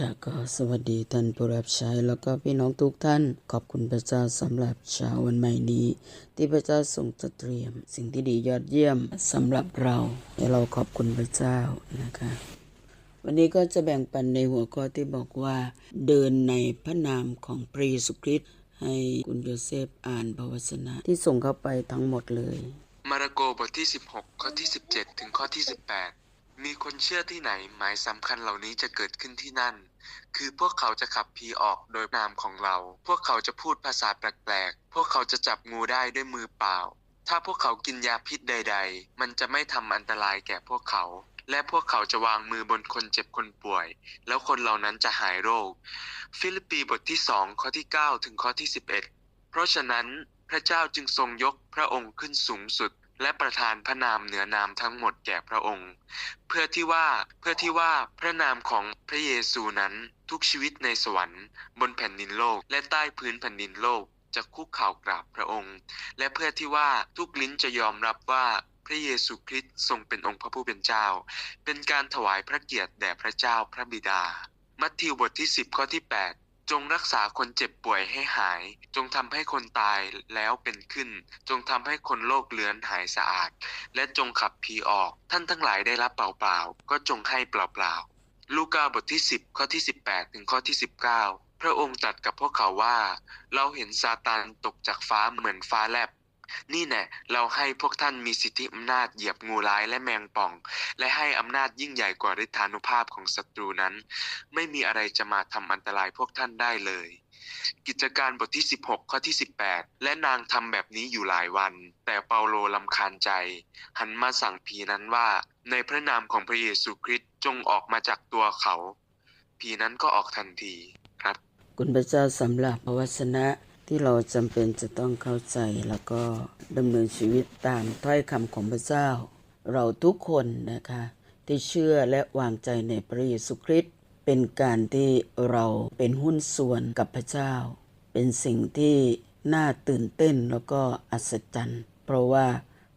ค่ะก็สวัสดีท่านผู้รับใช้แล้วก็พี่น้องทุกท่าน ขอบคุณพระเจ้าสำหรับเช้าวันใหม่นี้ ที่พระเจ้าทรงจัดเตรียม สิ่งที่ดียอดเยี่ยมสำหรับเราให้เราขอบคุณพระเจ้านะคะ วันนี้ก็จะแบ่งปันในหัวข้อที่บอกว่า เดินในพระนามของพระเยซูคริสต์ให้คุณโยเซฟอ่านพระวจนะที่ส่งเข้าไปทั้งหมดเลย มาระโกบทที่ 16 ข้อที่ 17 ถึงข้อที่ 18 มีคนเชื่อที่ไหนหมายสำคัญเหล่านี้จะเกิดขึ้นที่นั่น คือพวกเขาจะขับผีออกโดยนามของเรา พวกเขาจะพูดภาษาแปลกๆ พวกเขาจะจับงูได้ด้วยมือเปล่า ถ้าพวกเขากินยาพิษใด ๆ มันจะไม่ทำอันตรายแก่พวกเขา และพวกเขาจะวางมือบนคนเจ็บคนป่วย แล้วคนเหล่านั้นจะหายโรค ฟิลิปปีบทที่2ข้อที่ 9 ถึงข้อที่ 11 เพราะฉะนั้นพระเจ้าจึงทรงยกพระองค์ขึ้นสูงสุด และประทานพระนามเหนือนามทั้งหมดแก่พระองค์ เพื่อที่ว่าเพื่อที่ว่าพระนามของพระเยซูนั้นทุกชีวิตในสวรรค์บนแผ่นดินโลก และใต้พื้นแผ่นดินโลกจะคุกเข่ากราบพระองค์ และเพื่อที่ว่าทุกลิ้นจะยอมรับว่าพระเยซูคริสต์ทรงเป็นองค์พระผู้เป็นเจ้า เป็นการถวายพระเกียรติแด่พระเจ้าพระบิดา มัทธิวบทที่ 10 ข้อที่ 8 จงรักษาคนเจ็บป่วยให้หาย จงทำให้คนตายแล้วเป็นขึ้น จงทำให้คนโรคเลือนหายสะอาด และจงขับผีออก ท่านทั้งหลายได้รับเปล่าๆ ก็จงให้เปล่าๆ ลูกาบทที่ 10 ข้อที่ 18 ถึงข้อที่ 19 พระองค์ตรัสกับพวกเขาว่า เราเห็นซาตานตกจากฟ้าเหมือนฟ้าแลบ นี่แน่เราให้พวกท่านมีสิทธิอำนาจเหยียบงูร้ายและแมงป่อง และให้อำนาจยิ่งใหญ่กว่าฤทธานุภาพของศัตรูนั้น ไม่มีอะไรจะมาทำอันตรายพวกท่านได้เลย กิจการบทที่ 16 ข้อที่ 18 และนางทำแบบนี้อยู่หลายวัน แต่เปาโลลำคาญใจ หันมาสั่งผีนั้นว่า ในพระนามของพระเยซูคริสต์จงออกมาจากตัวเขาผีนั้นก็ออกทันทีครับ คุณพระเจ้าสำหรับพระวจนะ ที่เราจำเป็นจะต้องเข้าใจแล้วก็ดำเนินชีวิตตามถ้อยคำของพระเจ้า เราทุกคนนะคะที่เชื่อและวางใจในพระเยซูคริสต์เป็นการที่เราเป็นหุ้นส่วนกับพระเจ้า เป็นสิ่งที่น่าตื่นเต้นแล้วก็อัศจรรย์ เพราะว่า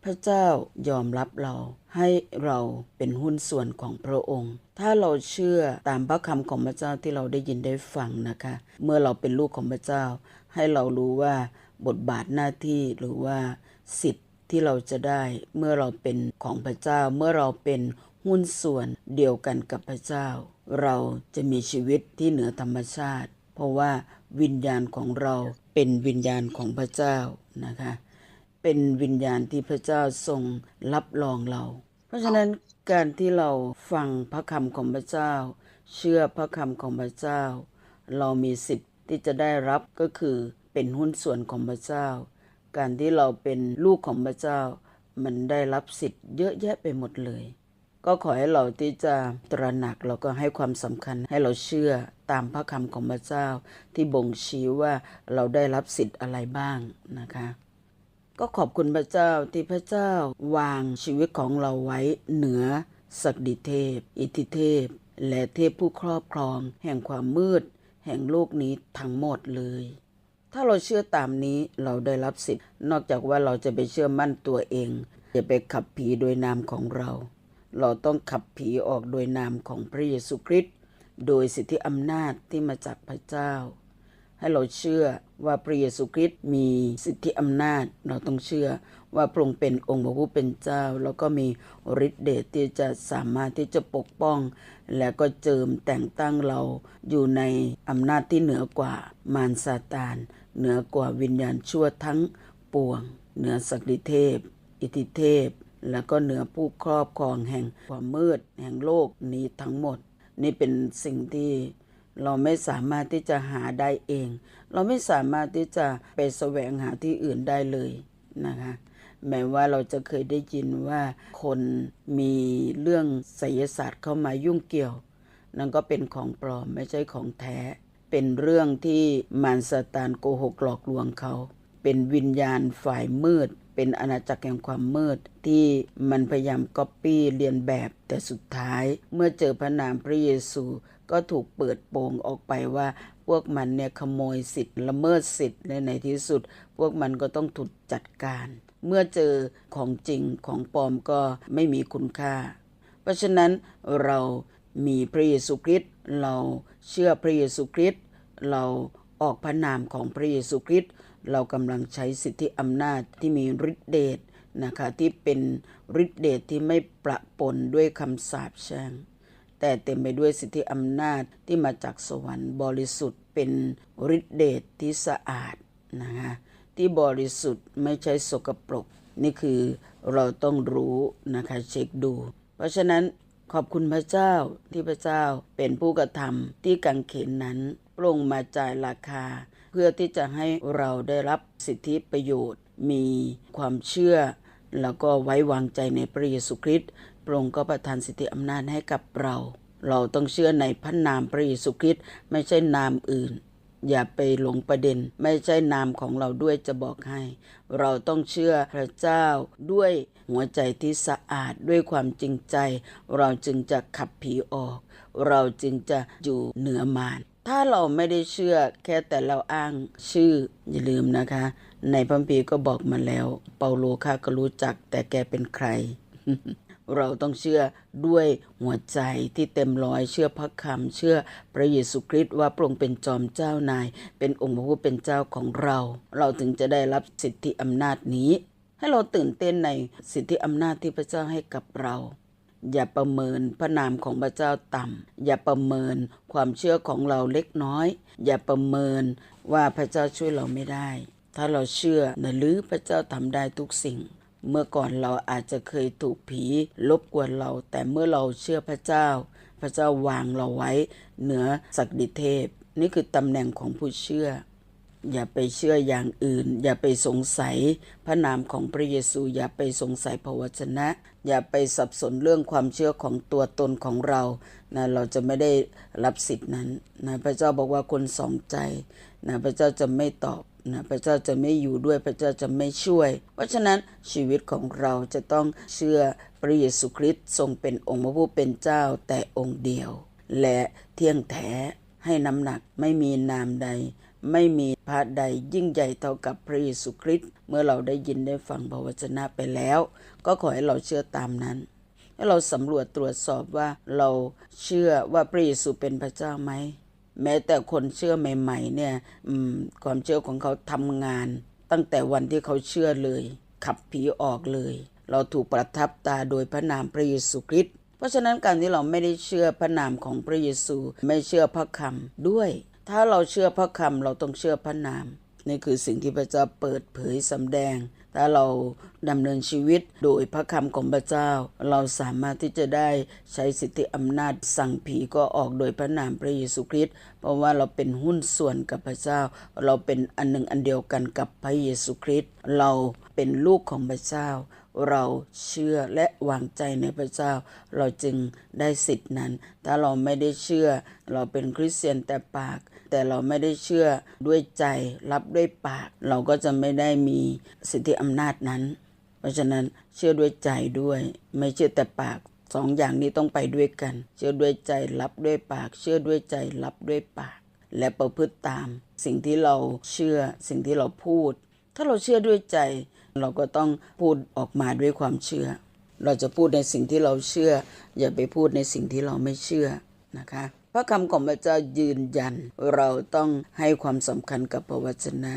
ระเจ้ายอมรับเราให้เราเป็นหุ้นส่วนของพระองค์ ถ้าเราเชื่อตามพระคำของพระเจ้าที่เราได้ยินได้ฟังนะคะ เมื่อเราเป็นลูกของพระเจ้า ให้เรารู้ว่าบทบาทหน้าที่หรือว่าสิทธิ์ที่เราจะได้เมื่อเราเป็นของพระเจ้า เมื่อเราเป็นหุ้นส่วนเดียวกันกับพระเจ้า เราจะมีชีวิตที่เหนือธรรมชาติ เพราะว่าวิญญาณของเราเป็นวิญญาณของพระเจ้านะคะ เป็นวิญญาณที่พระเจ้าทรงรับรองเรา เพราะฉะนั้นการที่เราฟังพระคำของพระเจ้า เชื่อพระคำของพระเจ้า เรามีสิทธิ์ที่จะได้รับก็คือเป็นหุ้นส่วนของพระเจ้า การที่เราเป็นลูกของพระเจ้า มันได้รับสิทธิ์เยอะแยะไปหมดเลย ก็ขอให้เราที่จะตระหนักแล้วก็ให้ความสำคัญให้เราเชื่อตามพระคำของพระเจ้า ที่บ่งชี้ว่าเราได้รับสิทธิ์อะไรบ้างนะคะ ก็ขอบคุณพระเจ้าที่พระเจ้าวางชีวิตของเราไว้เหนือศักดิเทพ อิทธิเทพ และเทพผู้ครอบครอง แห่งความมืด แห่งโลกนี้ทั้งหมดเลย ถ้าเราเชื่อตามนี้เราได้รับสิทธิ์ นอกจากว่าเราจะไปเชื่อมั่นตัวเอง จะไปขับผีโดยนามของเรา เราต้องขับผีออกโดยนามของพระเยซูคริสต์โดยสิทธิอำนาจที่มาจากพระเจ้า ให้เราเชื่อ ว่าพระเยซูคริสต์มีสิทธิอำนาจ เราต้องเชื่อว่าพระองค์เป็นองค์พระผู้เป็นเจ้า แล้วก็มีฤทธิเดชที่จะสามารถที่จะปกป้อง และก็เจิมแต่งตั้งเราอยู่ในอำนาจที่เหนือกว่ามารซาตาน เหนือกว่าวิญญาณชั่วทั้งปวง เหนือศักดิเทพ อิทธิเทพ แล้วก็เหนือผู้ครอบครองแห่งความมืดแห่งโลกนี้ทั้งหมด นี่เป็นสิ่งที่ เราไม่สามารถที่จะหาได้เอง เราไม่สามารถที่จะไปแสวงหาที่อื่นได้เลยนะคะแม้ว่าเราจะเคยได้ยินว่าคนมีเรื่องไสยศาสตร์เข้ามายุ่งเกี่ยว นั่นก็เป็นของปลอมไม่ใช่ของแท้ เป็นเรื่องที่มารซาตานโกหกหลอกลวงเขา เป็นวิญญาณฝ่ายมืด เป็นอาณาจักรแห่งความมืด ที่มันพยายามก๊อปปี้เรียนแบบแต่สุดท้าย เมื่อเจอพระนามพระเยซู ก็ถูกเปิดโปงออกไปว่าพวกมันเนี่ยขโมยสิทธิ์ละเมิดสิทธิ์และในที่สุด พวกมันก็ต้องถูกจัดการ เมื่อเจอของจริงของปลอมก็ไม่มีคุณค่า เพราะฉะนั้นเรามีพระเยซูคริสต์เราเชื่อพระเยซูคริสต์เราออกพระนามของพระเยซูคริสต์เรากำลังใช้สิทธิอำนาจที่มีฤทธิเดชนะคะที่เป็นฤทธิเดชที่ไม่ประปนด้วยคำสาปแช่ง แต่เต็มไปด้วยสิทธิอำนาจที่มาจากสวรรค์บริสุทธิ์เป็นฤทธิเดชที่สะอาดนะคะที่บริสุทธิ์ไม่ใช่สกปรก นี่คือเราต้องรู้นะคะเช็คดู เพราะฉะนั้นขอบคุณพระเจ้าที่พระเจ้าเป็นผู้กระทำที่กังเขนนั้นพรงมาจ่ายราคา เพื่อที่จะให้เราได้รับสิทธิประโยชน์ มีความเชื่อ แล้วก็ไว้วางใจในพระเยซูคริสต์ พระองค์ก็ประทานสิทธิอำนาจให้กับเรา เราต้องเชื่อในพระนามพระเยซูคริสต์ไม่ใช่นามอื่น อย่าไปหลงประเด็น ไม่ใช่นามของเราด้วยจะบอกให้ เราต้องเชื่อพระเจ้าด้วยหัวใจที่สะอาดด้วยความจริงใจ เราจึงจะขับผีออก เราจึงจะอยู่เหนือมารถ้าเราไม่ได้เชื่อแค่แต่เราอ้างชื่ออย่าลืมนะคะ ในพระคัมภีก็บอกมาแล้ว เปาโลข้าก็รู้จักแต่แกเป็นใคร เราต้องเชื่อด้วยหัวใจที่เต็มร้อยเชื่อพระคำเชื่อพระเยซูคริสต์ว่าพระองค์เป็นจอมเจ้านาย เป็นองค์พระผู้เป็นเจ้าของเรา เราถึงจะได้รับสิทธิอำนาจนี้ ให้เราตื่นเต้นในสิทธิอำนาจที่พระเจ้าให้กับเราอย่าประเมินพระนามของพระเจ้าต่ำ อย่าประเมินความเชื่อของเราเล็กน้อย อย่าประเมินว่าพระเจ้าช่วยเราไม่ได้ ถ้าเราเชื่อนะหรือพระเจ้าทำได้ทุกสิ่ง เมื่อก่อนเราอาจจะเคยถูกผีลบกวนเรา แต่เมื่อเราเชื่อพระเจ้า พระเจ้าวางเราไว้เหนือศักดิเทพ นี่คือตำแหน่งของผู้เชื่อ อย่าไปเชื่ออย่างอื่น อย่าไปสงสัย พระนามของพระเยซู อย่าไปสงสัยพระวจนะ อย่าไปสับสนเรื่องความเชื่อของตัวตนของเรานะเราจะไม่ได้รับสิทธินั้นนะพระเจ้าบอกว่าคนสองใจนะพระเจ้าจะไม่ตอบ นะพระเจ้าจะไม่อยู่ด้วยพระเจ้าจะไม่ช่วย เพราะฉะนั้นชีวิตของเราจะต้องเชื่อพระเยซูคริสต์ทรงเป็นองค์พระผู้เป็นเจ้าแต่องค์เดียว และเที่ยงแท้ให้น้ำหนักไม่มีนามใด ไม่มีพระใดยิ่งใหญ่เท่ากับพระเยซูคริสต์เมื่อเราได้ยินได้ฟังพระวจนะไปแล้ว ก็ขอให้เราเชื่อตามนั้นให้เราสำรวจตรวจสอบว่าเราเชื่อว่าพระเยซูเป็นพระเจ้าไหม แม้แต่คนเชื่อใหม่ ๆ เนี่ยความเชื่อของเขาทำงาน ตั้งแต่วันที่เขาเชื่อเลย ขับผีออกเลย เราถูกประทับตาโดยพระนามพระเยซูคริสต์เพราะฉะนั้นการที่เราไม่ได้เชื่อพระนามของพระเยซู ไม่เชื่อพระคำด้วย ถ้าเราเชื่อพระคำเราต้องเชื่อพระนามนี่คือสิ่งที่พระเจ้าเปิดเผยสำแดง ถ้าเราดำเนินชีวิตโดยพระคำของพระเจ้า เราสามารถที่จะได้ใช้สิทธิอำนาจสั่งผีก็ออกโดยพระนามพระเยซูคริสต์เพราะว่าเราเป็นหุ้นส่วนกับพระเจ้า เราเป็นอันหนึ่งอันเดียวกันกับพระเยซูคริสต์เราเป็นลูกของพระเจ้า เราเชื่อและวางใจในพระเจ้า เราจึงได้สิทธินั้น ถ้าเราไม่ได้เชื่อ เราเป็นคริสเตียนแต่ปาก แต่เราไม่ได้เชื่อด้วยใจรับด้วยปาก เราก็จะไม่ได้มีสิทธิอำนาจนั้น เพราะฉะนั้นเชื่อด้วยใจด้วย ไม่เชื่อแต่ปากสองอย่างนี้ต้องไปด้วยกัน เชื่อด้วยใจรับด้วยปาก เชื่อด้วยใจรับด้วยปาก และประพฤติตาม สิ่งที่เราเชื่อสิ่งที่เราพูด ถ้าเราเชื่อด้วยใจ เราก็ต้องพูดออกมาด้วยความเชื่อ เราจะพูดในสิ่งที่เราเชื่อ อย่าไปพูดในสิ่งที่เราไม่เชื่อ นะคะพระคำของพระเจ้ายืนยัน เราต้องให้ความสำคัญกับพระวจนะ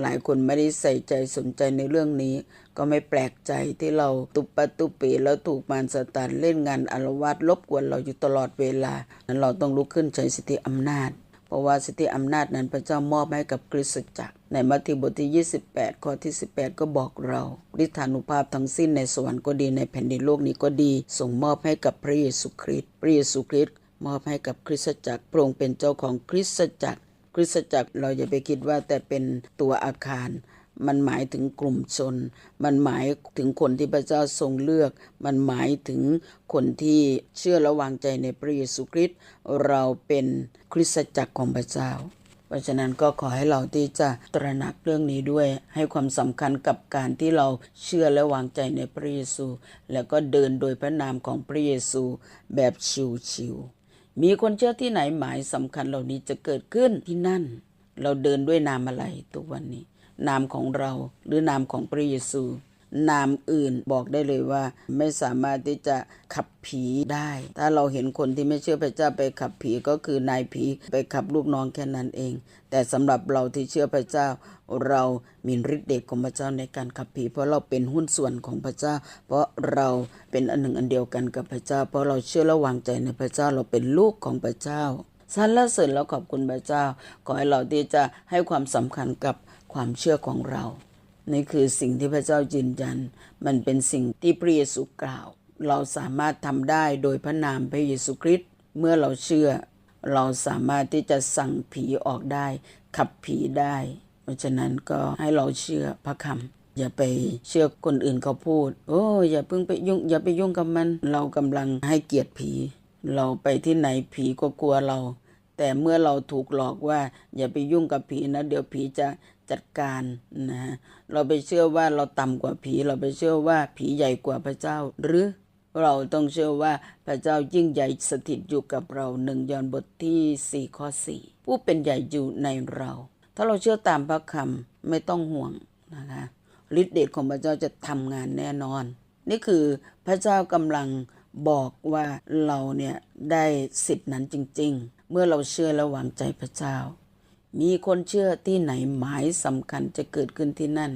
หลายคนไม่ได้ใส่ใจสนใจในเรื่องนี้ ก็ไม่แปลกใจที่เราตุปปะตุปีแล้วถูกมารสตานเล่นงานอารวาสลบกวนเราอยู่ตลอดเวลา นั้นเราต้องลุกขึ้นใช้สิทธิอำนาจเพราะว่าสิทธิอำนาจนั้นพระเจ้ามอบให้กับคริสตจักร ในมัทธิวบทที่ 28 ข้อที่ 18 ก็บอกเราฤทธานุภาพทั้งสิ้นในสวรรค์ก็ดีในแผ่นดินโลกนี้ก็ดี ส่งมอบให้กับพระเยซูคริสต์พระเยซูคริสต์ มอบให้กับคริสตจักรพระองค์เป็นเจ้าของคริสตจักร คริสตจักรเราอย่าไปคิดว่าแต่เป็นตัวอาคาร มันหมายถึงกลุ่มชน มันหมายถึงคนที่พระเจ้าทรงเลือก มันหมายถึงคนที่เชื่อและวางใจในพระเยซูคริสต์เราเป็นคริสตจักรของพระเจ้าเพราะฉะนั้นก็ขอให้เราที่จะตระหนักเรื่องนี้ด้วย ให้ความสำคัญกับการที่เราเชื่อและวางใจในพระเยซู แล้วก็เดินโดยพระนามของพระเยซูแบบชิวๆ มีคนเชื่อที่ไหนหมายสำคัญเหล่านี้จะเกิดขึ้นที่นั่น เราเดินด้วยนามอะไรทุกวันนี้ นามของเราหรือนามของพระเยซู นามอื่นบอกได้เลยว่า ไม่สามารถที่จะขับผีได้ ถ้าเราเห็นคนที่ไม่เชื่อพระเจ้าไปขับผีก็คือนายผีไปขับลูกน้องแค่นั้นเอง แต่สำหรับเราที่เชื่อพระเจ้า เรามีฤทธิ์เดชของพระเจ้าในการขับผี เพราะเราเป็นหุ้นส่วนของพระเจ้า เพราะเราเป็นอันหนึ่งอันเดียวกันกับพระเจ้า เพราะเราเชื่อและวางใจในพระเจ้าเราเป็นลูกของพระเจ้าสรรเสริญแล้วขอบคุณพระเจ้า ขอให้เราที่จะให้ความสำคัญกับความเชื่อของเรา นี่คือสิ่งที่พระเจ้ายืนยัน มันเป็นสิ่งที่พระเยซูกล่าว เราสามารถทำได้โดยพระนามพระเยซูคริสต์เมื่อเราเชื่อ เราสามารถที่จะสั่งผีออกได้ ขับผีได้ เพราะฉะนั้นก็ให้เราเชื่อพระคำอย่าไปเชื่อคนอื่นเขาพูด โอ้อย่าเพิ่งไปยุ่ง อย่าไปยุ่งกับมัน เรากำลังให้เกียรติผี เราไปที่ไหนผีก็กลัวเราแต่เมื่อเราถูกหลอกว่าอย่าไปยุ่งกับผีนะ เดี๋ยวผีจะ จัดการนะฮะเราไปเชื่อว่าเราต่ำกว่าผี เราไปเชื่อว่าผีใหญ่กว่าพระเจ้าหรือเราต้องเชื่อว่าพระเจ้ายิ่งใหญ่สถิตอยู่กับเราหนึ่งยอนบทที่สี่ข้อสี่ผู้เป็นใหญ่อยู่ในเรา ถ้าเราเชื่อตามพระคำไม่ต้องห่วงนะคะฤทธิเดชของพระเจ้าจะทำงานแน่นอน นี่คือพระเจ้ากำลังบอกว่าเราเนี่ยได้สิทธินั้นจริง ๆ เมื่อเราเชื่อและวางใจพระเจ้า มีคนเชื่อที่ไหนหมายสำคัญจะเกิดขึ้นที่นั่น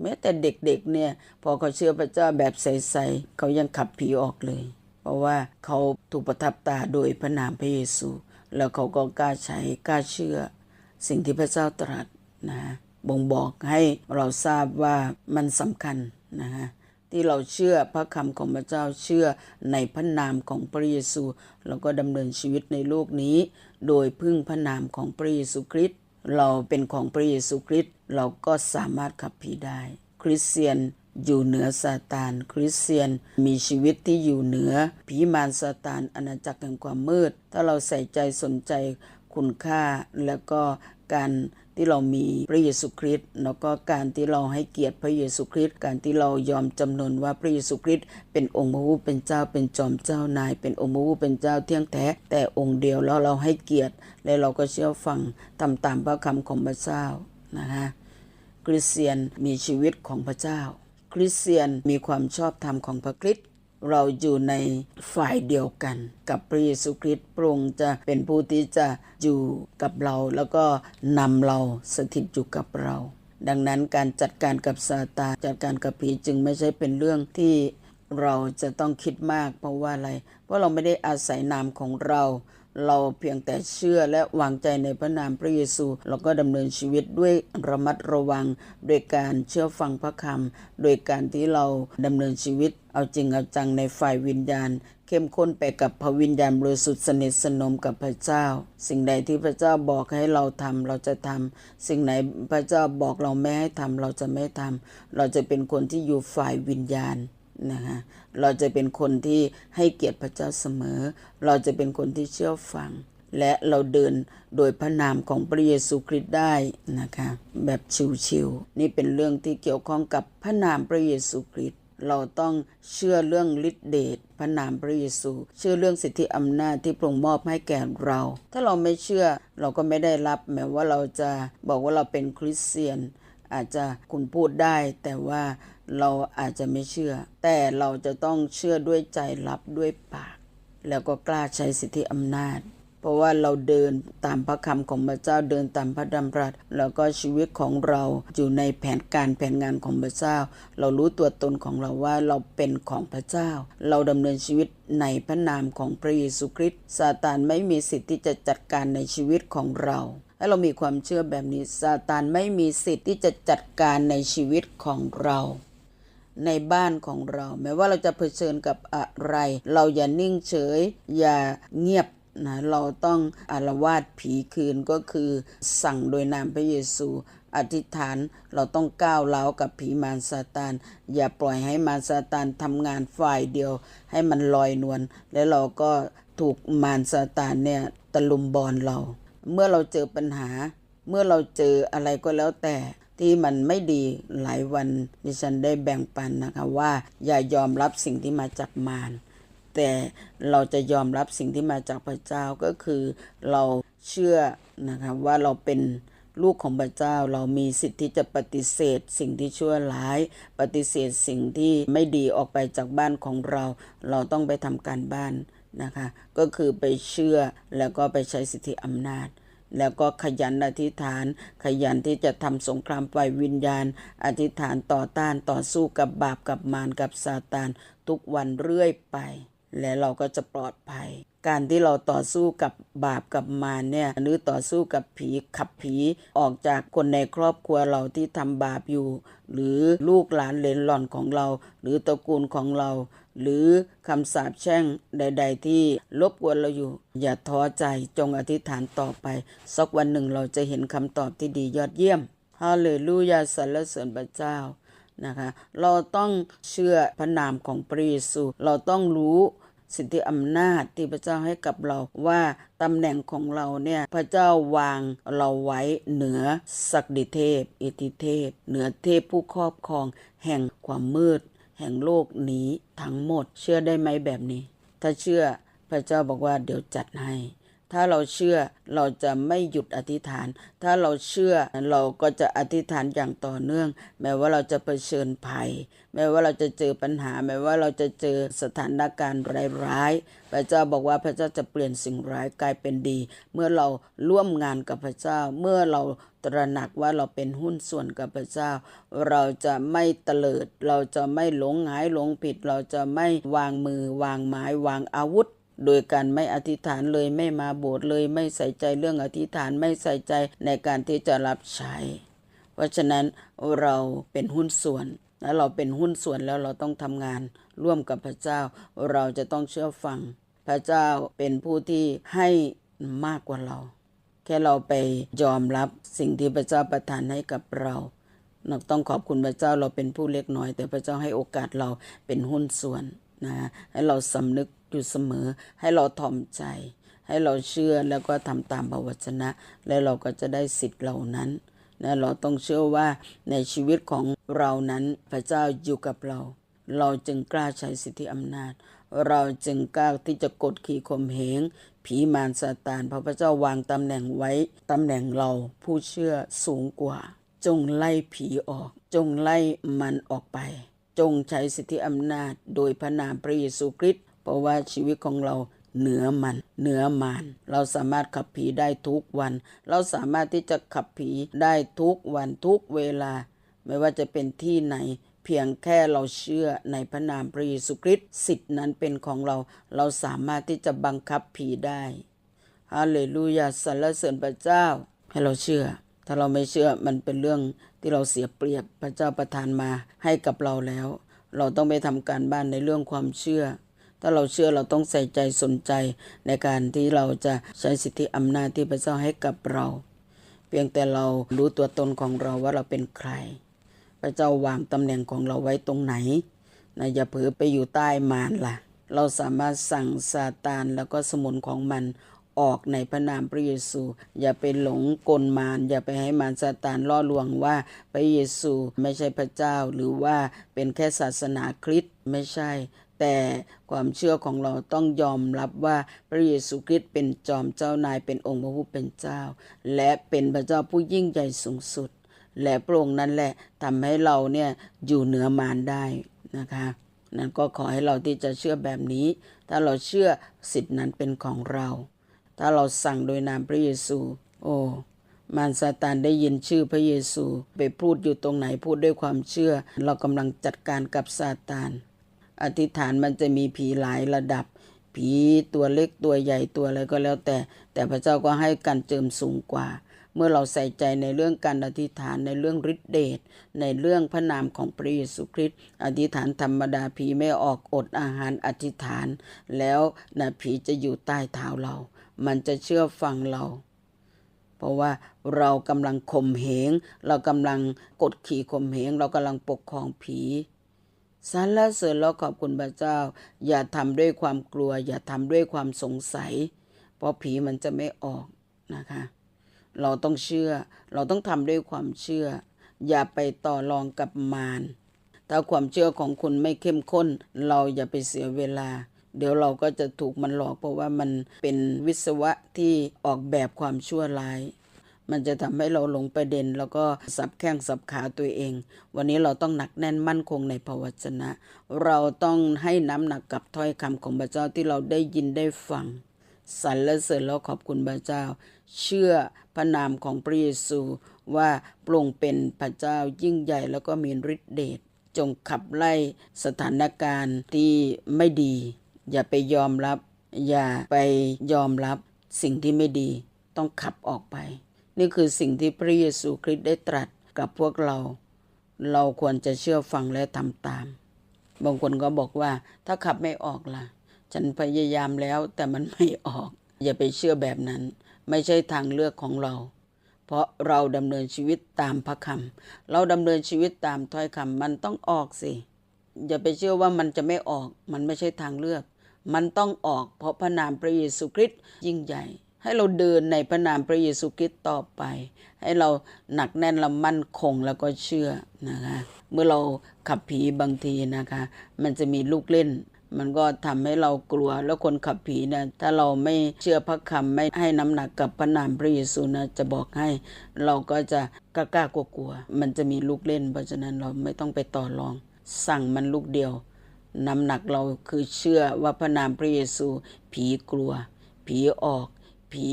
แม้แต่เด็กๆเนี่ย พอเขาเชื่อพระเจ้าแบบใสๆเขายังขับผีออกเลย เพราะว่าเขาถูกประทับตาโดยพระนามพระเยซู แล้วเขาก็กล้าใช้กล้าเชื่อ สิ่งที่พระเจ้าตรัสนะบ่งบอกให้เราทราบว่ามันสำคัญนะฮะที่เราเชื่อพระคำของพระเจ้าเชื่อในพระนามของพระเยซู แล้วก็ดำเนินชีวิตในโลกนี้ โดยพึ่งพระนามของพระเยซูคริสต์ เราเป็นของพระเยซูคริสต์เราก็สามารถขับผีได้ คริสเตียนอยู่เหนือซาตาน คริสเตียนมีชีวิตที่อยู่เหนือผีมารซาตานอาณาจักรแห่งความมืด ถ้าเราใส่ใจสนใจคุณค่าแล้วก็การ ที่เรามีพระเยซูคริสต์แล้วก็การที่เราให้เกียรติพระเยซูคริสต์การที่เรายอมจำนนว่าพระเยซูคริสต์เป็นองค์พระผู้เป็นเจ้าเป็นจอมเจ้านาย เป็นองค์พระผู้เป็นเจ้าเที่ยงแท้ แต่องค์เดียวแล้วเราให้เกียรติ และเราก็เชื่อฟังทำตามพระคำของพระเจ้านะคะคริสเตียนมีชีวิตของพระเจ้า คริสเตียนมีความชอบธรรมของพระคริสต์ เราอยู่ในฝ่ายเดียวกัน กับพระเยซูคริสต์พระองค์จะเป็นผู้ที่จะอยู่กับเรา แล้วก็นำเราสถิตอยู่กับเรา ดังนั้นการจัดการกับซาตานจัดการกับผีจึงไม่ใช่เป็นเรื่องที่เราจะต้องคิดมากเพราะว่าอะไร เพราะเราไม่ได้อาศัยนามของเรา เราเพียงแต่เชื่อและวางใจในพระนามพระเยซู เราก็ดำเนินชีวิตด้วยระมัดระวัง โดยการเชื่อฟังพระคำโดยการที่เราดำเนินชีวิต เอาจริงเอาจังในฝ่ายวิญญาณ เข้มข้นไปกับพระวิญญาณบริสุทธิ์สนิทสนมกับพระเจ้า สิ่งใดที่พระเจ้าบอกให้เราทำเราจะทำสิ่งไหนพระเจ้าบอกเราไม่ให้ทำเราจะไม่ทำเราจะเป็นคนที่อยู่ฝ่ายวิญญาณ นะคะเราจะเป็นคนที่ให้เกียรติพระเจ้าเสมอ เราจะเป็นคนที่เชื่อฟัง และเราเดินโดยพระนามของพระเยซูคริสต์ได้นะคะแบบชิวๆนี่เป็นเรื่องที่เกี่ยวข้องกับพระนามพระเยซูคริสต์เราต้องเชื่อเรื่องฤทธิเดชพระนามพระเยซู เชื่อเรื่องสิทธิอำนาจที่พระองค์มอบให้แก่เรา ถ้าเราไม่เชื่อเราก็ไม่ได้รับ แม้ว่าเราจะบอกว่าเราเป็นคริสเตียน อาจจะคุณพูดได้แต่ว่า เราอาจจะไม่เชื่อ แต่เราจะต้องเชื่อด้วยใจรับด้วยปาก แล้วก็กล้าใช้สิทธิอำนาจ เพราะว่าเราเดินตามพระคำของพระเจ้าเดินตามพระดำรัส แล้วก็ชีวิตของเราอยู่ในแผนการแผนงานของพระเจ้า เรารู้ตัวตนของเราว่าเราเป็นของพระเจ้า เราดำเนินชีวิตในพระนามของพระเยซูคริสต์ซาตานไม่มีสิทธิ์ที่จะจัดการในชีวิตของเราถ้าเรามีความเชื่อแบบนี้ซาตานไม่มีสิทธิ์ที่จะจัดการในชีวิตของเรา ในบ้านของเรา แม้ว่าเราจะเผชิญกับอะไร เราอย่านิ่งเฉย อย่าเงียบนะเราต้องอารวาสผีคืนก็คือสั่งโดยนามพระเยซูอธิษฐานเราต้องก้าวเล้ากับผีมารซาตาน อย่าปล่อยให้มารซาตานทำงานฝ่ายเดียว ให้มันลอยนวลและเราก็ถูกมารซาตานเนี่ยตะลุมบอลเรา เมื่อเราเจอปัญหา เมื่อเราเจออะไรก็แล้วแต่ ที่มันไม่ดีหลายวันดิฉันได้แบ่งปันนะคะว่าอย่ายอมรับสิ่งที่มาจากมารแต่เราจะยอมรับสิ่งที่มาจากพระเจ้าก็คือเราเชื่อนะคะว่าเราเป็นลูกของพระเจ้าเรามีสิทธิ์ที่จะปฏิเสธสิ่งที่ชั่วร้าย ปฏิเสธสิ่งที่ไม่ดีออกไปจากบ้านของเรา เราต้องไปทำการบ้านนะคะ ก็คือไปเชื่อแล้วก็ไปใช้สิทธิอำนาจ แล้วก็ขยันอธิษฐาน ขยันที่จะทำสงครามไฟวิญญาณ อธิษฐานต่อต้านต่อสู้กับบาปกับมารกับซาตานทุกวันเรื่อยไป และเราก็จะปลอดภัย การที่เราต่อสู้กับบาปกับมารเนี่ยหรือต่อสู้กับผีขับผีออกจากคนในครอบครัวเราที่ทำบาปอยู่ หรือลูกหลานเลนหล่อนของเรา หรือตระกูลของเรา หรือคำสาปแช่งใด ๆ ที่รบกวนเราอยู่ อย่าท้อใจจงอธิษฐานต่อไป สักวันหนึ่งเราจะเห็นคำตอบที่ดียอดเยี่ยมฮาเลลูยาสรรเสริญพระเจ้านะคะเราต้องเชื่อพระนามของพระเยซู เราต้องรู้สิทธิอำนาจที่พระเจ้าให้กับเราว่าตำแหน่งของเราเนี่ยพระเจ้าวางเราไว้เหนือศักดิเทพ อิทิเทพ เหนือเทพผู้ครอบครองแห่งความมืด แห่งโลกนี้ทั้งหมด เชื่อได้ไหมแบบนี้ ถ้าเชื่อพระเจ้าบอกว่าเดี๋ยวจัดให้ ถ้าเราเชื่อเราจะไม่หยุดอธิษฐาน ถ้าเราเชื่อเราก็จะอธิษฐานอย่างต่อเนื่อง แม้ว่าเราจะเผชิญภัย แม้ว่าเราจะเจอปัญหา แม้ว่าเราจะเจอสถานการณ์ร้ายๆพระเจ้าบอกว่าพระเจ้าจะเปลี่ยนสิ่งร้ายกลายเป็นดี เมื่อเราร่วมงานกับพระเจ้า เมื่อเราตระหนักว่าเราเป็นหุ้นส่วนกับพระเจ้า เราจะไม่เตลิด เราจะไม่หลงหายหลงผิด เราจะไม่วางมือวางไม้วางอาวุธ โดยการไม่อธิษฐานเลยไม่มาโบสถ์เลยไม่ใส่ใจเรื่องอธิษฐานไม่ใส่ใจในการที่จะรับใช้ เพราะฉะนั้นเราเป็นหุ้นส่วนและเราเป็นหุ้นส่วนแล้วเราต้องทำงานร่วมกับพระเจ้า เราจะต้องเชื่อฟัง พระเจ้าเป็นผู้ที่ให้มากกว่าเรา แค่เราไปยอมรับสิ่งที่พระเจ้าประทานให้กับเราเราต้องขอบคุณพระเจ้าเราเป็นผู้เล็กน้อย แต่พระเจ้าให้โอกาสเราเป็นหุ้นส่วนนะให้เราสำนึก อยู่เสมอ ให้เราถ่อมใจ ให้เราเชื่อแล้วก็ทำตามพระวจนะ แล้วเราก็จะได้สิทธิ์เหล่านั้นนะเราต้องเชื่อว่าในชีวิตของเรานั้นพระเจ้าอยู่กับเรา เราจึงกล้าใช้สิทธิอำนาจ เราจึงกล้าที่จะกดขี่ข่มเหงผีมารซาตานเพราะพระเจ้าวางตำแหน่งไว้ตำแหน่งเราผู้เชื่อสูงกว่า จงไล่ผีออก จงไล่มันออกไป จงใช้สิทธิอำนาจ โดยพระนามพระเยซูคริสต์ เพราะว่าชีวิตของเราเหนือมันเหนือมารเราสามารถขับผีได้ทุกวัน เราสามารถที่จะขับผีได้ทุกวันทุกเวลา ไม่ว่าจะเป็นที่ไหน เพียงแค่เราเชื่อในพระนามพระเยซูคริสต์สิทธินั้นเป็นของเรา เราสามารถที่จะบังคับผีได้ฮาเลลูยาสรรเสริญพระเจ้า ให้เราเชื่อ ถ้าเราไม่เชื่อมันเป็นเรื่องที่เราเสียเปรียบพระเจ้าประทานมาให้กับเราแล้ว เราต้องไปทำการบ้านในเรื่องความเชื่อ ถ้าเราเชื่อเราต้องใส่ใจสนใจในการที่เราจะใช้สิทธิอำนาจที่พระเจ้าให้กับเรา เพียงแต่เรารู้ตัวตนของเราว่าเราเป็นใคร พระเจ้าวางตำแหน่งของเราไว้ตรงไหนนะอย่าเผลอไปอยู่ใต้มารล่ะ เราสามารถสั่งซาตานแล้วก็สมุนของมันออกในพระนามพระเยซู อย่าไปหลงกลมารอย่าไปให้มารซาตานล่อลวงว่าพระเยซูไม่ใช่พระเจ้าหรือว่าเป็นแค่ศาสนาคริสต์ไม่ใช่ แต่ความเชื่อของเราต้องยอมรับว่าพระเยซูคริสต์เป็นจอมเจ้านายเป็นองค์พระผู้เป็นเจ้า และเป็นพระเจ้าผู้ยิ่งใหญ่สูงสุด และพระองค์นั้นแหละทำให้เราเนี่ยอยู่เหนือมารได้นะคะนั่นก็ขอให้เราที่จะเชื่อแบบนี้ ถ้าเราเชื่อสิทธินั้นเป็นของเรา ถ้าเราสั่งโดยนามพระเยซู โอ้มารซาตานได้ยินชื่อพระเยซู ไปพูดอยู่ตรงไหนพูดด้วยความเชื่อ เรากำลังจัดการกับซาตาน อธิษฐานมันจะมีผีหลายระดับ ผีตัวเล็กตัวใหญ่ตัวอะไรก็แล้วแต่ แต่พระเจ้าก็ให้การเจิมสูงกว่า เมื่อเราใส่ใจในเรื่องการอธิษฐานในเรื่องฤทธิเดชในเรื่องพระนามของพระเยซูคริสต์อธิษฐานธรรมดาผีไม่ออกอดอาหารอธิษฐาน แล้วนะผีจะอยู่ใต้เท้าเรา มันจะเชื่อฟังเราเพราะว่าเรากำลังข่มเหง เรากำลังกดขี่ข่มเหง เรากำลังปกครองผี สรรเสริญแล้วขอบคุณพระเจ้า อย่าทำด้วยความกลัว อย่าทำด้วยความสงสัย เพราะผีมันจะไม่ออกนะคะ เราต้องเชื่อ เราต้องทำด้วยความเชื่อ อย่าไปต่อรองกับมารถ้าความเชื่อของคุณไม่เข้มข้น เราอย่าไปเสียเวลา เดี๋ยวเราก็จะถูกมันหลอกเพราะว่ามันเป็นวิศวะที่ออกแบบความชั่วร้าย มันจะทำให้เราหลงประเด็น แล้วก็สับแข้งสับขาตัวเอง วันนี้เราต้องหนักแน่นมั่นคงในพระวจนะ เราต้องให้น้ำหนักกับถ้อยคำของพระเจ้าที่เราได้ยินได้ฟังสรรเสริญแล้วขอบคุณพระเจ้า เชื่อพระนามของพระเยซูว่าพระองเป็นพระเจ้ายิ่งใหญ่แล้วก็มีฤทธิเดชจงขับไล่สถานการณ์ที่ไม่ดี อย่าไปยอมรับ อย่าไปยอมรับสิ่งที่ไม่ดี ต้องขับออกไป นี่คือสิ่งที่พระเยซูคริสต์ได้ตรัสกับพวกเรา เราควรจะเชื่อฟังและทำตาม บางคนก็บอกว่าถ้าขับไม่ออกล่ะ ฉันพยายามแล้วแต่มันไม่ออก อย่าไปเชื่อแบบนั้น ไม่ใช่ทางเลือกของเรา เพราะเราดำเนินชีวิตตามพระคำเราดำเนินชีวิตตามถ้อยคำมันต้องออกสิอย่าไปเชื่อว่ามันจะไม่ออก มันไม่ใช่ทางเลือก มันต้องออก เพราะพระนามพระเยซูคริสต์ยิ่งใหญ่ ให้เราเดินในพระนามพระเยซูคริสต์ต่อไป ให้เราหนักแน่นและมั่นคงแล้วก็เชื่อนะคะ เมื่อเราขับผีบางทีนะคะ มันจะมีลูกเล่น มันก็ทำให้เรากลัวแล้วคนขับผีนี่ยถ้าเราไม่เชื่อพระคำไม่ให้น้ำหนักกับพระนามพระเยซูนะจะบอกให้ เราก็จะกล้ากล้ากลัวกลัวๆมันจะมีลูกเล่น เพราะฉะนั้นเราไม่ต้องไปต่อรอง สั่งมันลูกเดียว น้ำหนักเราคือเชื่อว่าพระนามพระเยซู ผีกลัว ผีออก ผี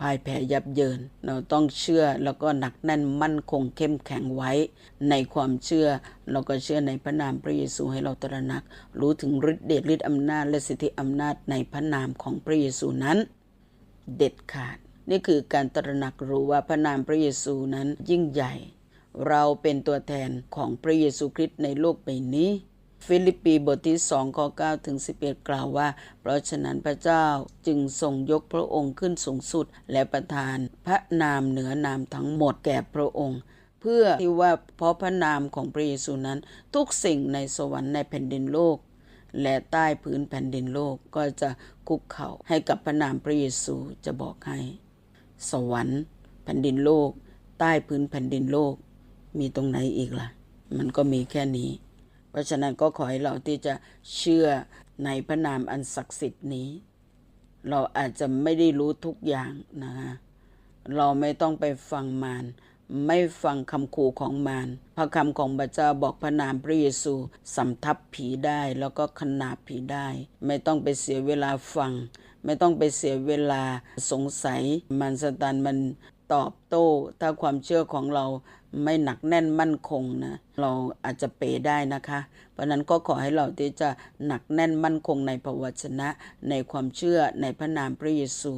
พ่ายแพ้ยับเยิน เราต้องเชื่อแล้วก็หนักแน่นมั่นคงเข้มแข็งไว้ ในความเชื่อเราก็เชื่อในพระนามพระเยซูให้เราตระหนัก รู้ถึงฤทธิเดชฤทธิอำนาจและสิทธิอำนาจในพระนามของพระเยซูนั้น เด็ดขาด นี่คือการตระหนักรู้ว่าพระนามพระเยซูนั้นยิ่งใหญ่ เราเป็นตัวแทนของพระเยซูคริสต์ในโลกใบนี้ ฟิลิปปีบทที่2ข้อ9ถึง11 กล่าวว่า เพราะฉะนั้นพระเจ้าจึงทรงยกพระองค์ขึ้นสูงสุด และประทานพระนามเหนือนามทั้งหมดแก่พระองค์ เพื่อที่ว่าเพราะพระนามของพระเยซูนั้น ทุกสิ่งในสวรรค์ในแผ่นดินโลก และใต้พื้นแผ่นดินโลกก็จะคุกเข่าให้กับพระนามพระเยซูจะบอกให้ สวรรค์แผ่นดินโลก ใต้พื้นแผ่นดินโลก มีตรงไหนอีกล่ะ มันก็มีแค่นี้ เพราะฉะนั้นก็ขอให้เราที่จะเชื่อในพระนามอันศักดิ์สิทธิ์นี้ เราอาจจะไม่ได้รู้ทุกอย่างนะคะเราไม่ต้องไปฟังมารไม่ฟังคำขู่ของมารพระคำของพระเจ้าบอกพระนามพระเยซูสำทับผีได้แล้วก็ขนาบผีได้ ไม่ต้องไปเสียเวลาฟัง ไม่ต้องไปเสียเวลาสงสัยมันสตันมันตอบโต้ ถ้าความเชื่อของเรา ไม่หนักแน่นมั่นคงนะ เราอาจจะเปได้นะคะ เพราะนั้นก็ขอให้เราที่จะหนักแน่นมั่นคงในพระวจนะ ในความเชื่อในพระนามพระเยซู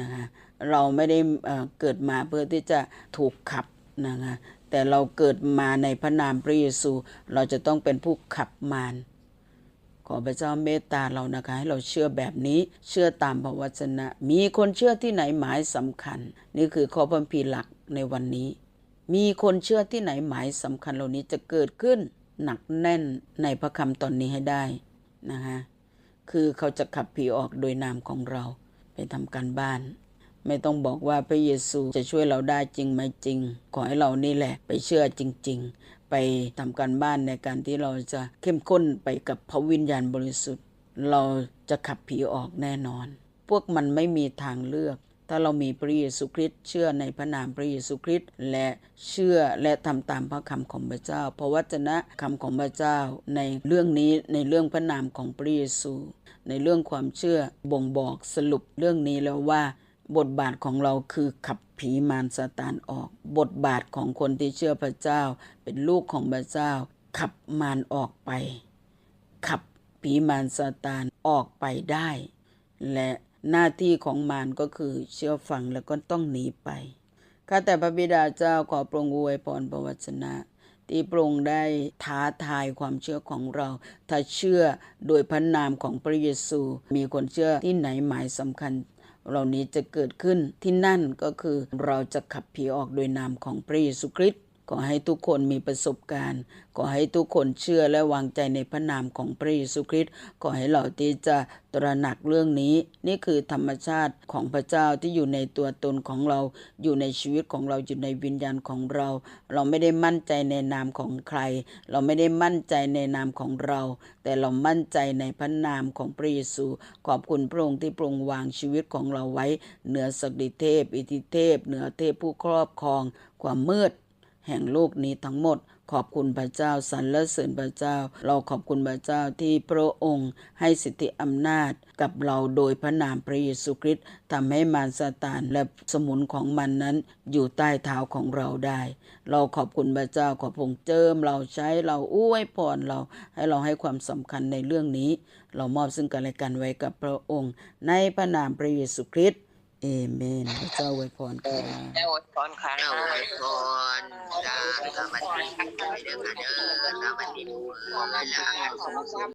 นะคะเราไม่ได้เเกิดมาเพื่อที่จะถูกขับนะคะแต่เราเกิดมาในพระนามพระเยซู เราจะต้องเป็นผู้ขับมารขอพระเจ้าเมตตาเรานะคะให้เราเชื่อแบบนี้เชื่อตามพระวจนะ มีคนเชื่อที่ไหนหมายสำคัญ นี่คือข้อพัมพีร์หลักในวันนี้ มีคนเชื่อที่ไหนหมายสำคัญเหล่านี้จะเกิดขึ้นหนักแน่นในพระคำตอนนี้ให้ได้นะคะคือเขาจะขับผีออกโดยนามของเราไปทำการบ้าน ไม่ต้องบอกว่าพระเยซูจะช่วยเราได้จริงไหมจริง ขอให้เรานี่แหละ ไปเชื่อจริง ๆ ไปทำการบ้านในการที่เราจะเข้มข้นไปกับพระวิญญาณบริสุทธิ์ เราจะขับผีออกแน่นอน พวกมันไม่มีทางเลือก ถ้าเรามีพระเยซูคริสต์เชื่อในพระนามพระเยซูคริสต์และเชื่อและทำตามพระคำของพระเจ้าพระวจนะคำของพระเจ้าในเรื่องนี้ในเรื่องพระนามของพระเยซู ในเรื่องความเชื่อบ่งบอกสรุปเรื่องนี้แล้วว่าบทบาทของเราคือขับผีมารซาตานออก บทบาทของคนที่เชื่อพระเจ้า เป็นลูกของพระเจ้า ขับมารออกไป ขับผีมารซาตานออกไปได้ และ หน้าที่ของมารก็คือเชื่อฟังแล้วก็ต้องหนีไป ข้าแต่พระบิดาเจ้าขอโปรงอวยพรพระวจนะ ที่พรองได้ท้าทายความเชื่อของเรา ถ้าเชื่อโดยพระนามของพระเยซู มีคนเชื่อที่ไหนหมายสำคัญเหล่านี้จะเกิดขึ้นที่นั่นก็คือเราจะขับผีออกโดยนามของพระเยซูคริสต์ ขอให้ทุกคนมีประสบการณ์ ขอให้ทุกคนเชื่อและวางใจในพระนามของพระเยซูคริสต์ ขอให้เราที่จะตระหนักเรื่องนี้ นี่คือธรรมชาติของพระเจ้าที่อยู่ในตัวตนของเรา อยู่ในชีวิตของเรา อยู่ในวิญญาณของเรา เราไม่ได้มั่นใจในนามของใคร เราไม่ได้มั่นใจในนามของเรา แต่เรามั่นใจในพระนามของพระเยซู ขอบคุณพระองค์ที่พระองวางชีวิตของเราไว้ เหนือสกดิเทพ อิทธิเทพ เหนือเทพผู้ครอบครอง ความมืด แห่งโลกนี้ทั้งหมด ขอบคุณพระเจ้าสรรเสริญพระเจ้า เราขอบคุณพระเจ้าที่พระองค์ให้สิทธิอำนาจกับเราโดยพระนามพระเยซูคริสต์ทำให้มารซาตานและสมุนของมันนั้นอยู่ใต้เท้าของเราได้ เราขอบคุณพระเจ้าขอพงเจิมเราใช้เราอวยพรเราให้เราให้ความสำคัญในเรื่องนี้ เรามอบซึ่งกันและกันไว้กับพระองค์ ในพระนามพระเยซูคริสต์ เอเมนพระเจ้าอวยพรค่ะแม่อวยพรค่ะเอาไว้ก่อนจ้าสวัสดีไปเด้อค่ะเด้อสวัสดีทุกคนแล้ว